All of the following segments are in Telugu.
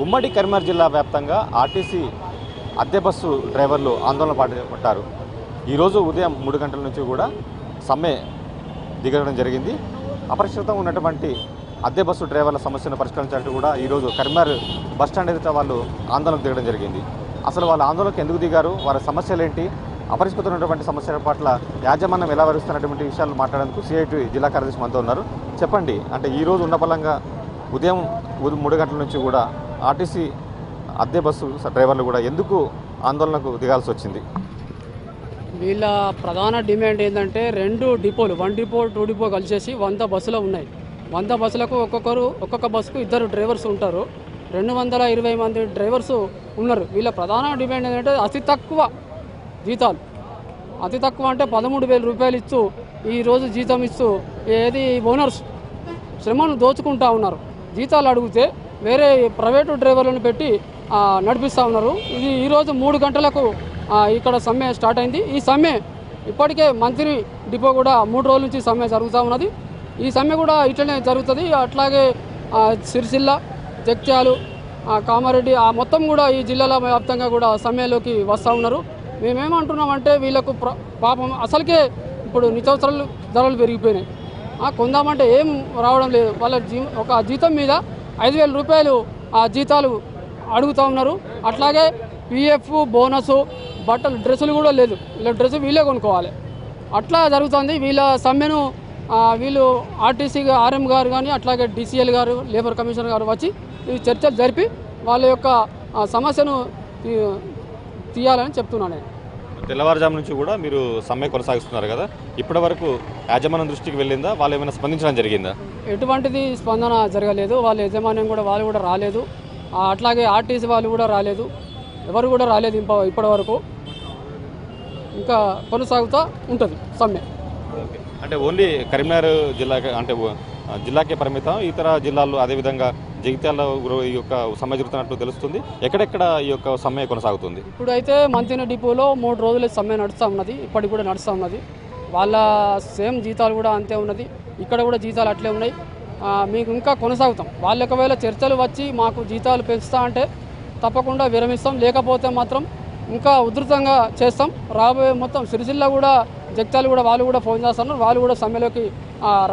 ఉమ్మడి కరీంనగర్ జిల్లా వ్యాప్తంగా ఆర్టీసీ అద్దె బస్సు డ్రైవర్లు ఆందోళన పట్టారు ఈరోజు ఉదయం మూడు గంటల నుంచి కూడా సమ్మె దిగడం జరిగింది. అపరిష్కృతం ఉన్నటువంటి అద్దె బస్సు డ్రైవర్ల సమస్యను పరిష్కరించాలంటూ కూడా ఈరోజు కరీంనగర్ బస్ స్టాండ్ ఎదుట వాళ్ళు ఆందోళనకు దిగడం జరిగింది. అసలు వాళ్ళ ఆందోళనకు ఎందుకు దిగారు? వారి సమస్యలు ఏంటి? అపరిష్కృతమైనటువంటి సమస్యల పట్ల యాజమాన్యం ఎలా వరుస్తున్నటువంటి విషయాలు మాట్లాడేందుకు సిఐటి జిల్లా కార్యదర్శి మనతో ఉన్నారు. చెప్పండి అంటే ఈరోజు ఉన్న బలంగా ఉదయం మూడు గంటల నుంచి కూడా ఆర్టీసీ అద్దె బస్సు డ్రైవర్లు కూడా ఎందుకు ఆందోళనకు దిగాల్సి వచ్చింది? వీళ్ళ ప్రధాన డిమాండ్ ఏంటంటే రెండు డిపోలు వన్ డిపో టూ డిపో కలిసేసి వంద బస్సులు ఉన్నాయి. వంద బస్సులకు ఒక్కొక్కరు ఒక్కొక్క బస్సుకు ఇద్దరు డ్రైవర్స్ ఉంటారు. రెండు వందల ఇరవై మంది డ్రైవర్స్ ఉన్నారు. వీళ్ళ ప్రధాన డిమాండ్ ఏంటంటే అతి తక్కువ జీతాలు. అతి తక్కువ అంటే పదమూడు వేల రూపాయలు ఇస్తూ ఈరోజు జీతం ఇస్తూ ఏది ఓనర్స్ శ్రమను దోచుకుంటా ఉన్నారు. జీతాలు అడిగితే వేరే ప్రైవేటు డ్రైవర్లను పెట్టి నడిపిస్తూ ఉన్నారు. ఇది ఈరోజు మూడు గంటలకు ఇక్కడ సమ్మె స్టార్ట్ అయింది. ఈ సమ్మె ఇప్పటికే మంత్రి డిపో కూడా మూడు రోజుల నుంచి సమ్మె జరుగుతూ ఉన్నది. ఈ సమ్మె కూడా ఇట్లనే జరుగుతుంది. అట్లాగే సిరిసిల్ల జగ్త్యాలు కామారెడ్డి ఆ మొత్తం కూడా ఈ జిల్లాల వ్యాప్తంగా కూడా సమ్మెలోకి వస్తూ ఉన్నారు. మేమేమంటున్నామంటే వీళ్ళకు పాపం అసలుకే ఇప్పుడు నిత్యవసరాలు ధరలు పెరిగిపోయినాయి. కొందామంటే ఏం రావడం లేదు. వాళ్ళ జీ ఒక జీతం మీద ఐదు వేల రూపాయలు ఆ జీతాలు అడుగుతూ ఉన్నారు. అట్లాగే పిఎఫ్ బోనస్ బట్టలు డ్రెస్సులు కూడా లేదు. వీళ్ళ డ్రెస్సు వీళ్ళే కొనుక్కోవాలి. అట్లా జరుగుతుంది. వీళ్ళ సమ్మెను వీళ్ళు ఆర్టీసీ ఆర్ఎం గారు కానీ అట్లాగే డిసిఎల్ గారు లేబర్ కమిషనర్ గారు వచ్చి ఈ చర్చలు జరిపి వాళ్ళ యొక్క సమస్యను తీయాలని చెప్తున్నాను నేను. తెల్లవారుజాము నుంచి కూడా మీరు సమ్మె కొనసాగిస్తున్నారు కదా. ఇప్పటి వరకు యాజమాన్యం దృష్టికి వెళ్ళిందా? వాళ్ళు ఏమైనా స్పందించడం జరిగిందా? ఎటువంటిది స్పందన జరగలేదు. వాళ్ళ యజమాన్యం కూడా వాళ్ళు కూడా రాలేదు. అట్లాగే ఆర్టీసీ వాళ్ళు కూడా రాలేదు. ఎవరు కూడా రాలేదు ఇంప ఇప్పటి వరకు ఇంకా కొనసాగుతూ ఉంటుంది సమ్మె. అంటే ఓన్లీ కరీంనగర్ జిల్లాకి అంటే జిల్లాకే పరిమితం. ఇతర జిల్లాల్లో అదేవిధంగా జగిత్యాల ఈ యొక్క సమ్మె జరుగుతున్నట్టు తెలుస్తుంది. ఎక్కడెక్కడ ఈ యొక్క సమ్మె కొనసాగుతుంది? ఇప్పుడైతే మంతిన డిపోలో మూడు రోజులు సమ్మె నడుస్తూ ఉన్నది. ఇప్పటికి కూడా నడుస్తూ ఉన్నది. వాళ్ళ సేమ్ జీతాలు కూడా అంతే ఉన్నది. ఇక్కడ కూడా జీతాలు అట్లే ఉన్నాయి. మీకు ఇంకా కొనసాగుతాం. వాళ్ళు ఒకవేళ చర్చలు వచ్చి మాకు జీతాలు పెంచుతా అంటే తప్పకుండా విరమిస్తాం. లేకపోతే మాత్రం ఇంకా ఉధృతంగా చేస్తాం. రాబోయే మొత్తం సిరిసిల్ల కూడా జగిత్యాలు కూడా వాళ్ళు కూడా ఫోన్ చేస్తున్నారు. వాళ్ళు కూడా సమ్మెలోకి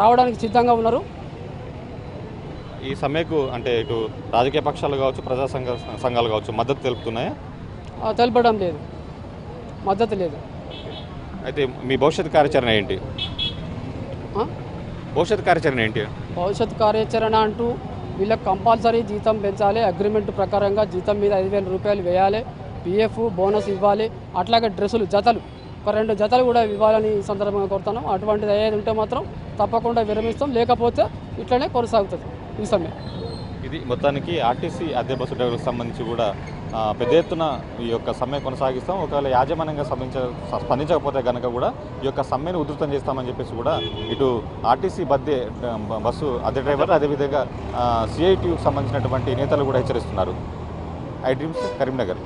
రావడానికి సిద్ధంగా ఉన్నారు. ఈ సమ్మెకు అంటే ఇటు రాజకీయ పక్షాలు కావచ్చు ప్రజా సంఘ సంఘాలు కావచ్చు మద్దతు తెలుపుతున్నాయా? తెలపడం లేదు. మద్దతు లేదు. అయితే మీ భవిష్యత్ కార్యాచరణ ఏంటి? భవిష్యత్ కార్యాచరణ ఏంటి? భవిష్యత్ కార్యాచరణ అంటూ వీళ్ళకి కంపల్సరీ జీతం పెంచాలి అగ్రిమెంట్ ప్రకారంగా జీతం మీద ఐదు వేల రూపాయలు వేయాలి పిఎఫ్ బోనస్ ఇవ్వాలి అట్లాగే డ్రెస్సులు జతలు. ఒక రెండు జతలు కూడా ఇవ్వాలని ఈ సందర్భంగా కోరుతున్నాం. అటువంటిది అయ్యేది ఉంటే మాత్రం తప్పకుండా విరమిస్తాం. లేకపోతే ఇట్లనే కొనసాగుతుంది. ఈ సమ్మె ఇది మొత్తానికి ఆర్టీసీ అద్దె బస్సు డ్రైవర్లకు సంబంధించి కూడా పెద్ద ఎత్తున ఈ యొక్క సమ్మె కొనసాగిస్తాం. ఒకవేళ యాజమాన్యంగా స్పందించ స్పందించకపోతే కనుక కూడా ఈ యొక్క సమ్మెను ఉధృతం చేస్తామని చెప్పేసి కూడా ఇటు ఆర్టీసీ బద్దె బస్సు అద్దె డ్రైవర్ అదేవిధంగా సిఐటికి సంబంధించినటువంటి నేతలు కూడా హెచ్చరిస్తున్నారు. I dreams Karimnagar.